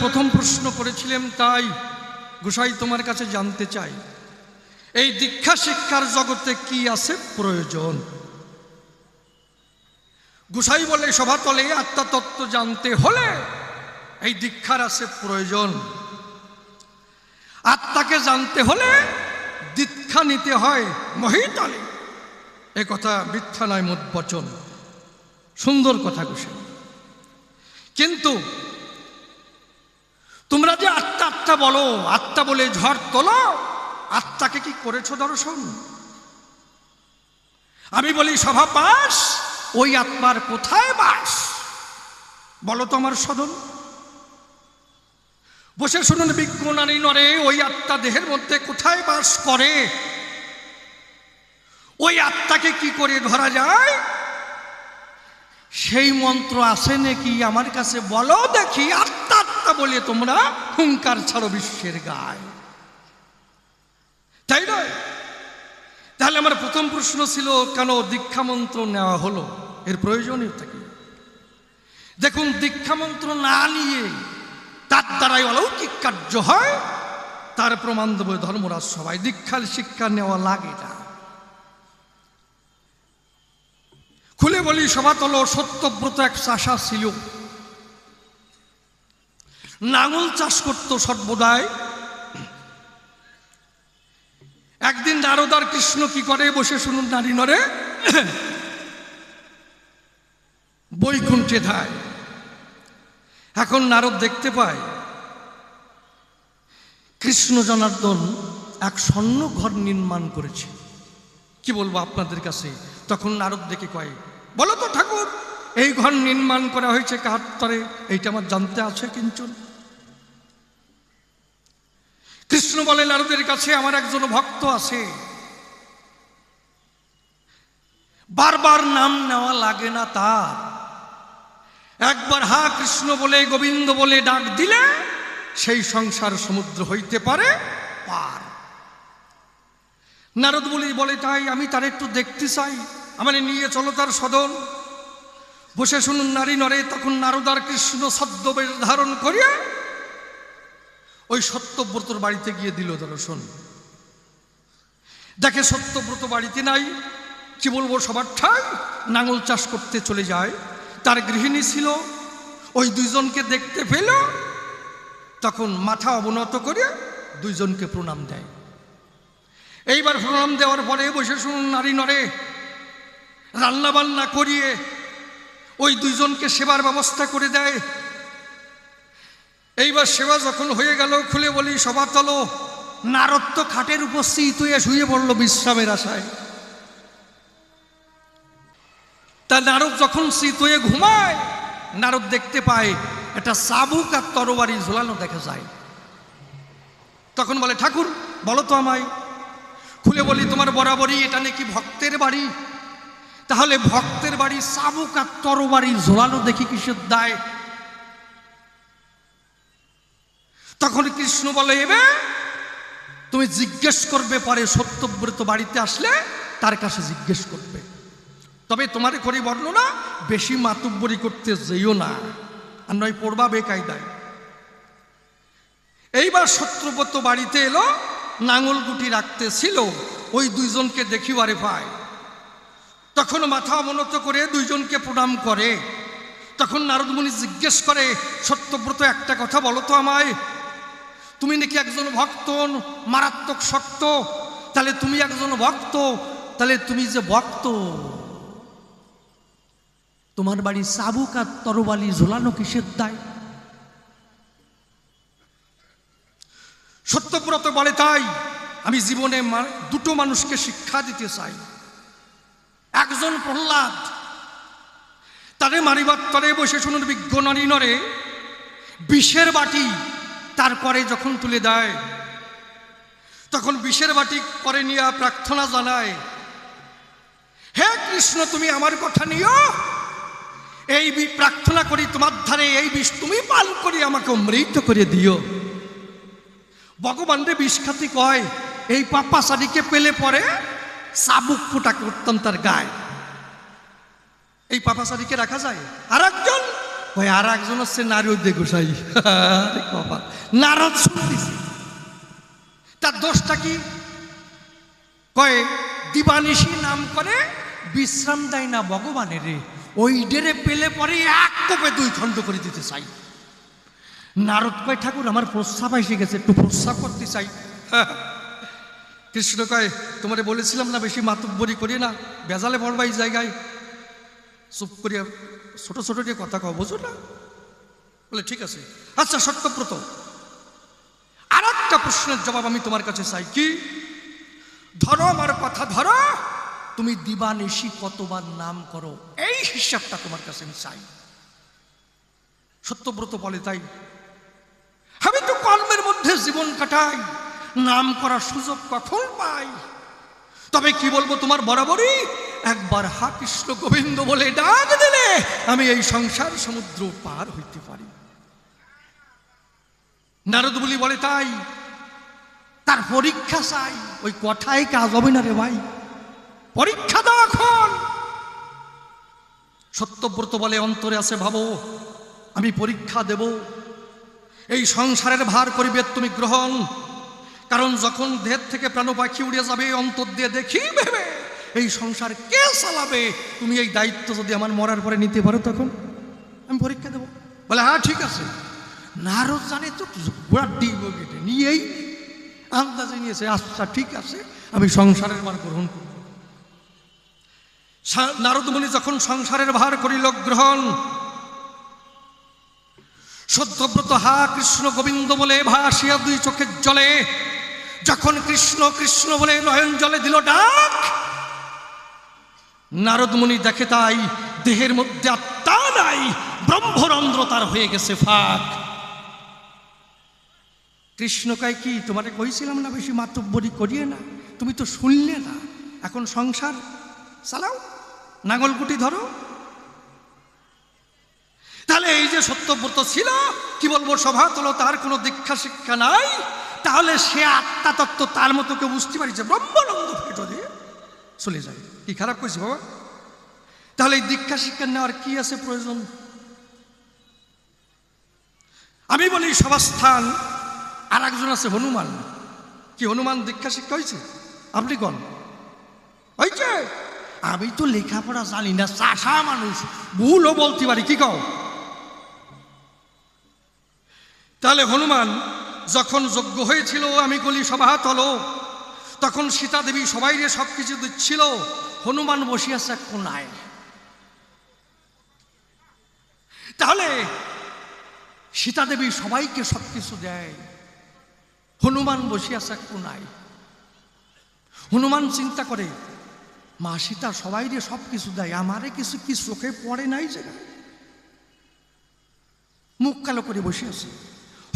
প্রথম প্রশ্ন করেছিলাম, তাই গোসাই তোমার কাছে জানতে চাই। এই দীক্ষা শিক্ষার জগতে কি আছে প্রয়োজন? গোসাই বলে, সভাতলে আত্মাতত্ত্ব জানতে হলে এই দীক্ষার আছে প্রয়োজন। আত্মাকে জানতে হলে দীক্ষা নিতে হয় মহিতলে। এ কথা মিথ্যা নয়, মোট বচন। সুন্দর কথা গোসাই। কিন্তু তোমরা যে আত্মা আত্মা বলো, আত্মা বলে ঝড় তোলো, আত্মাকে কি করেছ দর্শন? আমি বলি, সভা পাস, ওই আত্মার কোথায় বাস? বলো তো আমার সদন। বসে শুনুন বিজ্ঞ নারী নরে, ওই আত্মা দেহের মধ্যে কোথায় বাস করে? ওই আত্মাকে কি করে ধরা যায়? সেই মন্ত্র আছে নাকি? আমার কাছে বলো দেখি আত্মা আত্মা বলে তোমরা হুঙ্কার ছাড়ো বিশ্বের গায়। তাই নয়? তাহলে আমার প্রথম প্রশ্ন ছিল, কেন দীক্ষা মন্ত্র নেওয়া হলো? এর প্রয়োজনীয়তা কি? দেখুন, দীক্ষা মন্ত্র না নিয়ে তার দ্বারাই অলৌকিক কার্য হয়, তার প্রমাণ দেবে ধর্মরাজ সবাই দীক্ষার শিক্ষা নেওয়া লাগে না খুলে বলি সভাতল সত্যব্রত এক চাষা ছিল। নাঙল চাষ করত সর্বদাই। একদিন নারদার কৃষ্ণ কি করে, বসে শুনুন নারী নরে। বৈকুণ্ঠে ধায়। এখন নারদ দেখতে পায়, কৃষ্ণ জনার্দন এক স্বর্ণ ঘর নির্মাণ করেছে। কি বলব আপনাদের কাছে? তখন নারদ দেখে কয় বলো তো ঠাকুর, এই ঘর নির্মাণ করা হয়েছে কার তরে? এইটা আমার জানতে আছে কিঞ্চন কৃষ্ণ বলে, নারদের কাছে আমার একজন ভক্ত আছে। বারবার নাম নেওয়া লাগে না তার। একবার হা, কৃষ্ণ বলে, গোবিন্দ বলে ডাক দিলে সেই সংসার সমুদ্র হইতে পারে পার। নারদ বলি, বলে তাই, আমি তার একটু দেখতে চাই। আমার নিয়ে চলো তার সদন বসে শুনুন নারী নরে, তখন নারদার কৃষ্ণ ছদ্মবেশ ধারণ করিয়া ওই সত্যব্রতর বাড়িতে গিয়ে দিল দর্শন। দেখে সত্যব্রত বাড়িতে নাই, কি বলব সবার ঠাই? নাঙল চাষ করতে চলে যায়, তার গৃহিণী ছিল, ওই দুইজনকে দেখতে পেল, তখন মাথা অবনত করে দুইজনকে প্রণাম দেয়। এইবার প্রণাম দেওয়ার পরে বসে শুনুন নারী নরে রান্না বান্না করিয়ে ওই দুইজনকে সেবার ব্যবস্থা করে দেয়। এইবার সেবা যখন হয়ে গেল, খুলে বলি সবার তলো নারদ তো খাটের উপর শীত হয়ে শুয়ে পড়ল বিশ্রামের আশায়। তা নারদ যখন শীত হয়ে ঘুমায়, নারদ দেখতে পায়, একটা চাবুক আর তরবারি ঝোলানো দেখা যায়। তখন বলে, ঠাকুর, বলো তো আমায়। খুলে বলি, তোমার বরাবরই এটা নাকি ভক্তের বাড়ি? তাহলে ভক্তের বাড়ি চাবুক আর তরবারি ঝোলানো দেখি কিসের দায়? তখন কৃষ্ণ বলে, এবে, তুমি জিজ্ঞেস করবে পরে সত্যব্রত বাড়িতে আসলে তার কাছে জিজ্ঞেস করবে। তবে তোমার করি বর্ণনা, বেশি মাতুব্বরি করতে যেও না, আর নয় পড়বা বেকায়দায়। এইবার সত্যব্রত বাড়িতে এলো, নাঙল গুটি রাখতে ছিল ওই দুইজনকে দেখিবারে পায়। তখন মাথা অবনত করে দুইজনকে প্রণাম করে। তখন নারদমণি জিজ্ঞেস করে, সত্যব্রত, একটা কথা বলো তো আমায়। তুমি নাকি একজন ভক্ত, মারাত্মক শক্ত? তাহলে তুমি একজন ভক্ত, তাহলে তুমি যে ভক্ত। তোমার বাড়ি চাবুক আর তরবালি ঝোলানো কিসের দায়? সত্যব্রত বলে, তাই, আমি জীবনে দুটো মানুষকে শিক্ষা দিতে চাই। একজন প্রহ্লাদ। তারে মারিবার তরে বসে শুনুন বিজ্ঞ নারী নরে, বিষের বাটি তারপরে যখন তুলে দেয়, তখন বিষের বাটি করে নিয়ে প্রার্থনা জানায়, হে কৃষ্ণ, তুমি আমার কথা নিও। এই প্রার্থনা করি তোমার ধারে, এই বিষ তুমি পান করি, আমাকে মৃত করে দিও। ভগবান রে বিষখাতি কয়, এই পাপা সারিকে পেলে পরে চাবুক ফোটা করতাম তার গায়ে। এই পাপাসারিকে রাখা যায়? আর একজন কয় আর একজন হচ্ছে নারদ দে গোসাই আরে বাবা, নারদ শুনতেছি। তার দোষটা কি? কয়ে, দিবানিশি নাম করে বিশ্রাম দেয় না ভগবানের রে। ওই ডেরে পেলে পরে এক কোপে দুই খণ্ড করে দিতে চাই। নারদ কয়, ঠাকুর, আমার প্রস্রাব এসে গেছে, একটু প্রস্রাব করতে চাই। কৃষ্ণ কয়, তোমারে বলেছিলাম না বেশি মাতব্বরি করি না বেজালে পড়বা এই জায়গায়। চুপ করিয়া ছোট ছোট দিয়ে কথা কও, বুঝো না? বলে, ঠিক আছে। আচ্ছা সত্যব্রত। আর একটা প্রশ্নের জবাব আমি তোমার কাছে চাই, কি? ধরো আমার কথা, ধরো, তুমি দিবানিশি কতবার নাম করো, এই হিসাবটা তোমার কাছে আমি চাই। সত্যব্রত বলে, তাই। আমি তো কর্মের মধ্যে জীবন কাটাই। নাম করার সুযোগ কখন পাই? তবে কি বলব তোমার বরাবরই? একবার হা কৃষ্ণ গোবিন্দ বলে ডাক দিলে আমি এই সংসার সমুদ্র পার হইতে পারি। নারদ বলি, বলে তাই, তার পরীক্ষা চাই। ওই কথায় কাজ হবে না রে ভাই। পরীক্ষা দাও এখন। সত্যব্রত বলে, অন্তরে আছে ভাবো, আমি পরীক্ষা দেব। এই সংসারের ভার করিবে তুমি গ্রহণ। কারণ যখন দেহ থেকে প্রাণ পাখি উড়ে যাবে অন্তর দিয়ে দেখি, ভেবে, এই সংসার কে চালাবে? তুমি এই দায়িত্ব যদি আমার মরার পরে নিতে পারো তখন, আমি পরীক্ষা দেব। বলে হ্যাঁ ঠিক আছে। নারদ জানে তো কেটে নিয়েই আন্দাজে নিয়েছে আচ্ছা ঠিক আছে, আমি সংসারের ভার গ্রহণ করব। নারদমণি যখন সংসারের ভার করিল, গ্রহণ সত্যব্রত হা কৃষ্ণ গোবিন্দ বলে ভাসিয়া দুই চোখের জলে যখন কৃষ্ণ কৃষ্ণ বলে নয়ন জলে দিল ডাক, নারদমণি দেখে তাই দেহের মধ্যে আত্মা নাই, ব্রহ্মরন্ধ্র তার হয়ে গেছে ফাঁক। কৃষ্ণকায় কি তোমারে কইছিলাম না বেশি মাতব্বরি করিয়ে না? তুমি তো শুনলে না। এখন সংসার চালাও নাঙ্গলকুটি ধরো। তাহলে এই যে সত্যব্রত ছিল, কি বলব, সভা তোলো, তার কোনো দীক্ষা শিক্ষা নাই। তাহলে সে আত্মা তত্ত্ব তার মতো কেউ বুঝতে পারি যে ব্রহ্মানন্দ ফেটো দিয়ে চলে যায়। কি খারাপ কইছি বাবা? তাহলে এই দীক্ষা শিক্ষা নেওয়ার কি আছে প্রয়োজন? আমি বলি সভাস্থান আর একজন আছে হনুমান। কি হনুমান দীক্ষা শিক্ষা হয়েছে? আপনি কন? হয়েছে? আমি তো লেখাপড়া জানি না, চাষা মানুষ ভুলও বলতে পারি, কি কও? তাহলে হনুমান যখন যজ্ঞ হয়েছিল, আমি কলি সভা তলো তখন সীতা দেবী সবাই যে সব কিছু দিচ্ছিল। হনুমান বসিয়াছে কোনায় তাহলে সীতা দেবী সবাইকে সব কিছু দেয়। হনুমান বসিয়াছে কোনায় হনুমান চিন্তা করে, মা সীতা সবাই দিয়ে সব কিছু দেয়, আমারে কিছু কি চোখে পড়ে নাই যে? মুখ কালো করে বসে আছে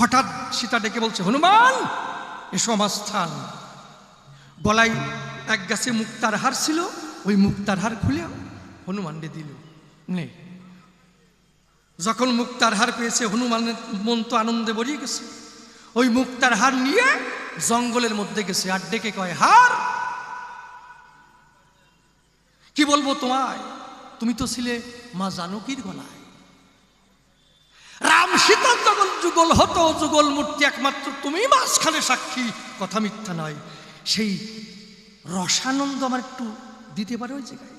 হঠাৎ সীতা ডেকে বলছে, হনুমান, এসো আমার স্থান। গলায় এক গাছে মুক্তার হার ছিল, ওই মুক্তার হার খুলে হনুমানকে দিল, নে। যখন মুক্তার হার পেয়েছে, হনুমানের মন তো আনন্দে ভরিয়ে গেছে। ওই মুক্তার হার নিয়ে জঙ্গলের মধ্যে গেছে, আর ডেকে কয়, হার! কি বলব তোমায়? তুমি তো ছিলে মা জানকীর গলায়। রাম সীতা যখন যুগল হতো, যুগল মূর্তি একমাত্র তুমি মাঝখানে সাক্ষী। কথা মিথ্যা নয়। সেই রসানন্দ আমার একটু দিতে পারো ওই জায়গায়।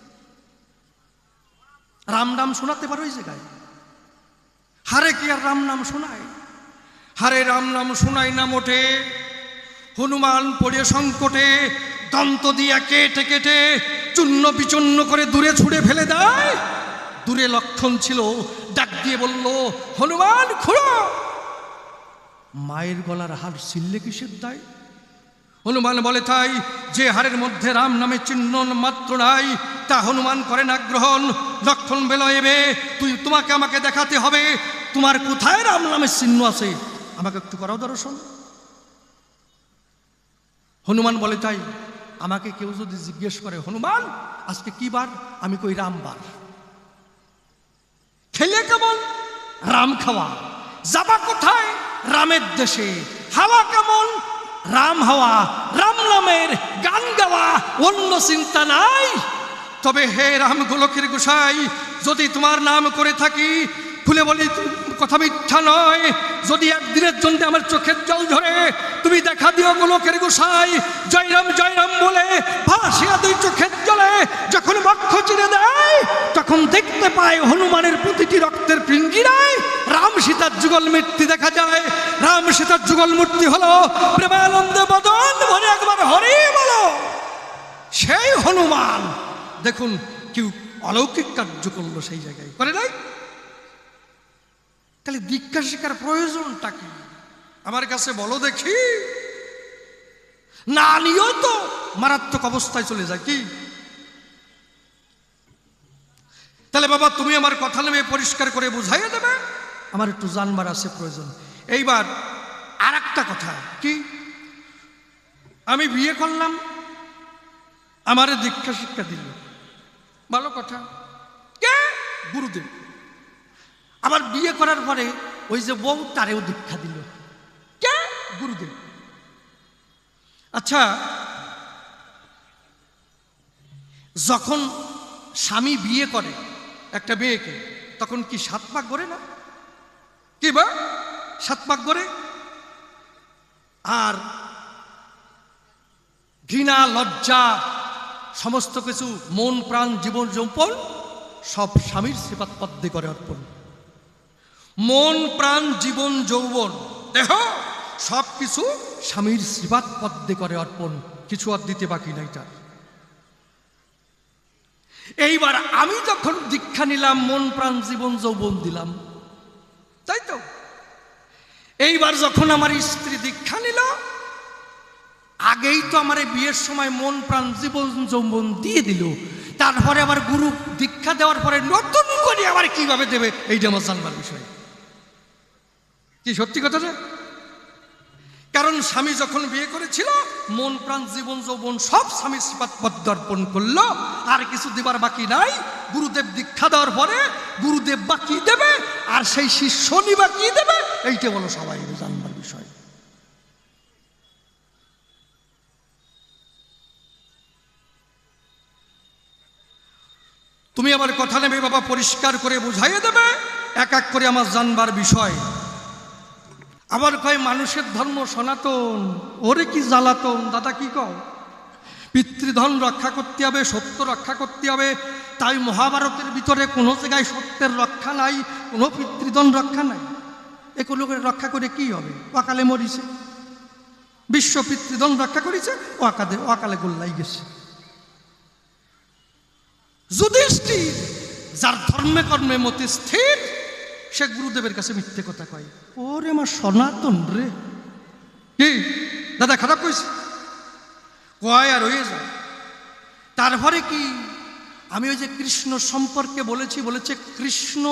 রাম নাম শোনাতে পারে ওই জায়গায়। হারে কি আর রাম নাম শোনায়? হারে রাম নাম শোনায় না মোটে। হনুমান পড়ে সংকটে, দন্ত দিয়া কেটে কেটে, চূর্ণ বিচূর্ণ করে দূরে ছুঁড়ে ফেলে দেয়। দূরে লক্ষণ ছিল ডাক দিয়ে বলল হনুমান খুঁড়ো! মায়ের গলার হার ছিললে কিসের দায়? হনুমান বলে তাই যে হারের মধ্যে রাম নামে চিহ্ন মাত্র নাই তা হনুমান করে না গ্রহণ লক্ষণ বেলয়েবে তুই তোমাকে আমাকে দেখাতে হবে। তোমার কোথায় রাম নামের চিহ্ন আছে? আমাকে একটু করাও দর্শন। হনুমান বলে তাই আমাকে কেউ যদি জিজ্ঞেস করে হনুমান আজকে কি বার আমি কই রামবার। খেলে কেমন? রাম খাওয়া। যাবা কোথায়? রামের দেশে। হাওয়া কেমন? রাম হাওয়া, রাম নামের গান গাওয়া, অন্য চিন্তা নাই। তবে হে রাম গোলকের গোসাই, যদি তোমার নাম করে থাকি খুলে বলি কথা মিথ্যা নয়। যদি একদিনের জন্য আমার চোখের জল ধরে, তুমি দেখা দিও গোলকের গোসাই। জয়রাম জয়রাম বলে, ভাসিয়া দুই চোখের জলে যখন বক্ষ চিরে দেয়, তখন দেখতে পায় হনুমানের প্রতিটি রক্তের পিঞ্জিরায় রাম সীতার যুগল মূর্তি দেখা যায়। রাম সীতার যুগল মূর্তি হলো প্রেমানন্দে বদন ভরে একবার হরে বলো। সেই হনুমান, দেখুন, কেউ অলৌকিক কার্য করল সেই জায়গায়। করে নাই? তাহলে দীক্ষা শিকার প্রয়োজনটা কি? আমার কাছে বলো দেখি। না নিয়েও তো, মারাত্মক অবস্থায় চলে যায় কি? তাহলে বাবা, তুমি আমার কথা নেমে পরিষ্কার করে বুঝাইয়ে দেবে। আমার একটু জানবার আছে প্রয়োজন। এইবার আর একটা কথা, কি? আমি বিয়ে করলাম, আমারে দীক্ষা শিক্ষা দিল। ভালো কথা। কে? গুরুদেব। আবার বিয়ে করার পরে ওই যে বউ তারেও দীক্ষা দিল। কে? গুরুদেব। আচ্ছা যখন স্বামী বিয়ে করে একটা মেয়েকে তখন কি সাত পাক করে না? কি বা? সাত পাক করে আর ঘৃণা লজ্জা সমস্ত কিছু মন প্রাণ জীবন যৌপন সব স্বামীর শ্রীপাত পদ্মে করে অর্পণ। মন, প্রাণ, জীবন, যৌবন। দেহ সব কিছু স্বামীর শ্রীবাদ পদ্মে করে অর্পণ। কিছু আর দিতে বাকি নাই তার। এইবার আমি যখন দীক্ষা নিলাম, মন, প্রাণ, জীবন, যৌবন দিলাম। তাই তো? এইবার যখন আমার স্ত্রী দীক্ষা নিল, আগেই তো আমার বিয়ের সময় মন, প্রাণ, জীবন, যৌবন দিয়ে দিল। তারপরে আবার গুরু দীক্ষা দেওয়ার পরে নতুন করে আবার কীভাবে দেবে, এইটা আমার জানবার বিষয়। কি সত্যি কথা না কারণ স্বামী যখন বিয়ে করেছিল, মন প্রাণ জীবন যৌবন সব স্বামী শ্রীপাত পদ্মর্পণ করল, আর কিছু দেবার বাকি নাই। গুরুদেব দীক্ষা দেওয়ার পরে গুরুদেব বাকি দেবে, আর সেই শিষ্যনি বাকি দেবে। এইটা বলো সবাই জানবার বিষয়। তুমি আমার কথা নেবে, বাবা, পরিষ্কার করে বুঝাইয়ে দেবে, এক এক করে আমার জানবার বিষয়। আবার কয়, মানুষের ধর্ম সনাতন, ওরে কি জ্বালাতন? দাদা কি কও পিতৃধন রক্ষা করতে হবে, সত্য রক্ষা করতে হবে। তাই মহাভারতের ভিতরে কোনো জায়গায় সত্যের রক্ষা নাই, কোনো পিতৃধন রক্ষা নাই। এগুলো করে রক্ষা করে কি হবে? অকালে মরিছে। বিশ্ব পিতৃধন রক্ষা করেছে, ও আকালে গোল্লাই গেছে। যুধিষ্ঠির, যার ধর্মে কর্মে মতে স্থির সে গুরুদেবের কাছে মিথ্যে কথা কয়। ওরে আমার সনাতন রে। কি? দাদা খারাপ কইছে? কয় আর হয়ে যায়। তারপরে কি? আমি ওই যে কৃষ্ণ সম্পর্কে বলেছি বলেছে কৃষ্ণ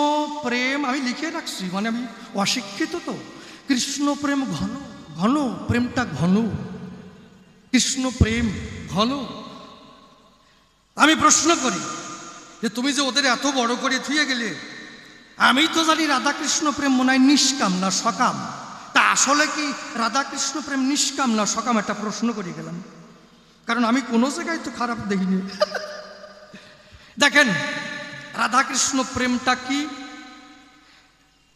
প্রেম আমি লিখে রাখছি মানে আমি অশিক্ষিত তো। কৃষ্ণ প্রেম ঘন ঘন প্রেমটা ঘন। কৃষ্ণ প্রেম ঘন। আমি প্রশ্ন করি যে তুমি যে ওদের এত বড় করে থুয়ে গেলে আমি তো জানি রাধাকৃষ্ণ প্রেম মনে হয় নিষ্কাম না সকাম। তা আসলে কি রাধাকৃষ্ণ প্রেম নিষ্কাম না সকাম? একটা প্রশ্ন করে গেলাম। কারণ আমি কোনো জায়গায় তো খারাপ দেখিনি। দেখেন, রাধাকৃষ্ণ প্রেমটা কি?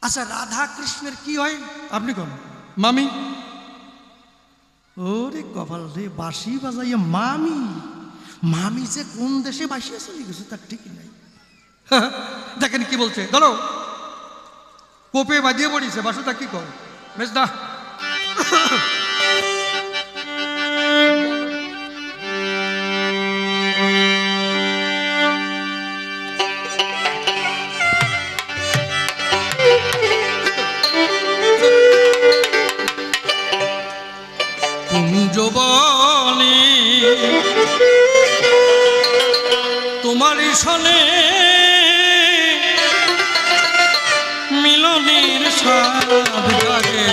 আচ্ছা রাধা কৃষ্ণের কি হয়? আপনি কোন। মামি? ওরে কপাল রে, বাঁশি বাজাইয়া মামি। মামি যে কোন দেশে বাসিয়া চলে গেছে তার ঠিকই নাই। দেখেন কি বলছে? ধরো কোপে বাজিয়ে পড়িছে বাসুটা কি কর মেজদা। কুঞ্জবনে তোমার সনে মিলনের স্বাদ জাগে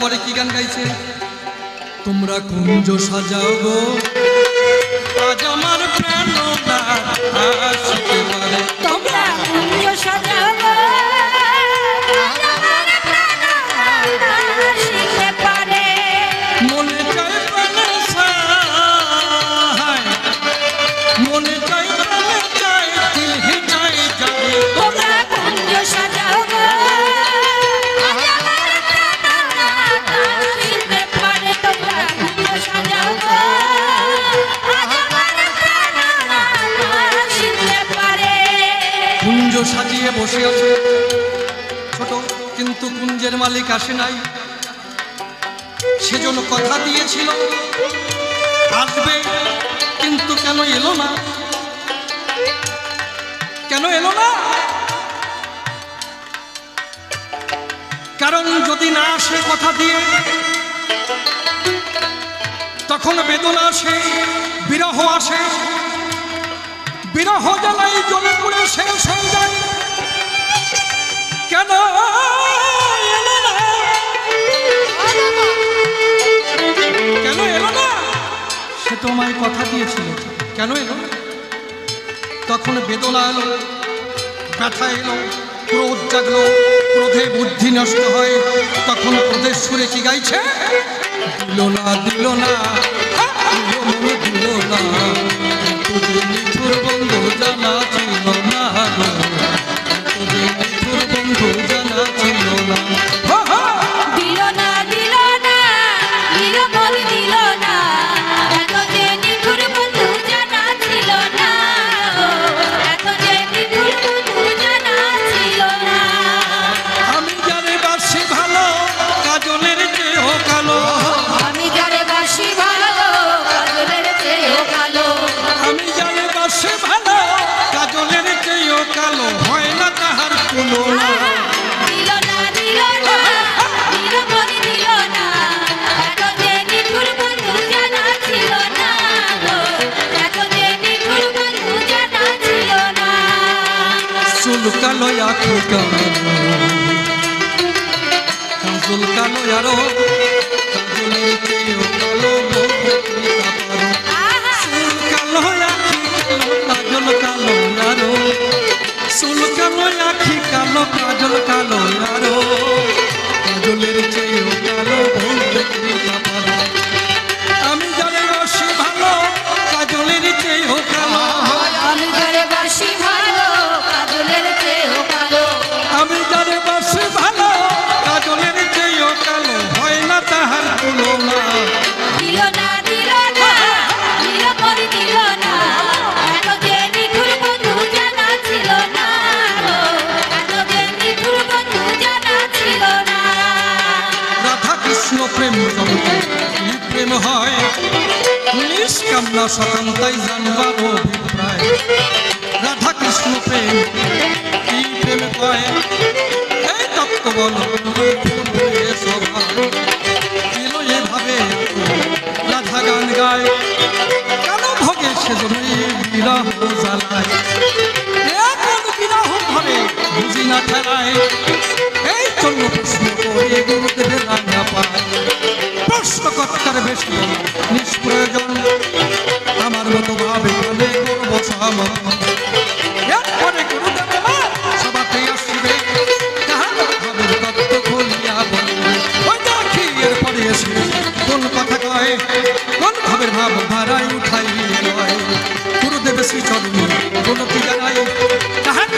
তারপরে কি গান গাইছে? তোমরা কুঞ্জ সাজাও গো। সেজন্য কথা দিয়েছিল। আসবে কিন্তু কেন এলো না? কেন এলো না? কারণ যদি না আসে কথা দিয়ে, তখন বেদনা আসে, বিরহ আসে। বিরহ জ্বালাই জ্বলে পুড়ে শেষ হয়ে যায়। কেন তোমায় কথা দিয়েছিল। কেন এলো? তখন বেদনা এলো, ব্যথা এলো, ক্রোধ জাগলো, ক্রোধে বুদ্ধি নষ্ট হয়। তখন ক্রোধের সুরে কি গাইছে? দিল না দিল না দিল না দিল না। বন্ধু জানা কালো কাজল কালো আরও কাজলের চেয়েও কালো কাজল কালো আরও চুল কালো আখি কালো কাজল কালো আরও নিষ্কামনা সকান্তাই জানবার অভিপ্রায়। কয় কোন ভাবের ভাব ধারায় উঠাই লয় গুরুদেব শ্রী চরণে কোন জানাই তাহার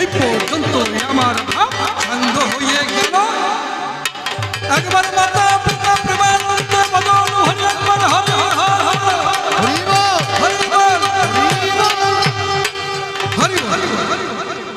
এই পর্যন্ত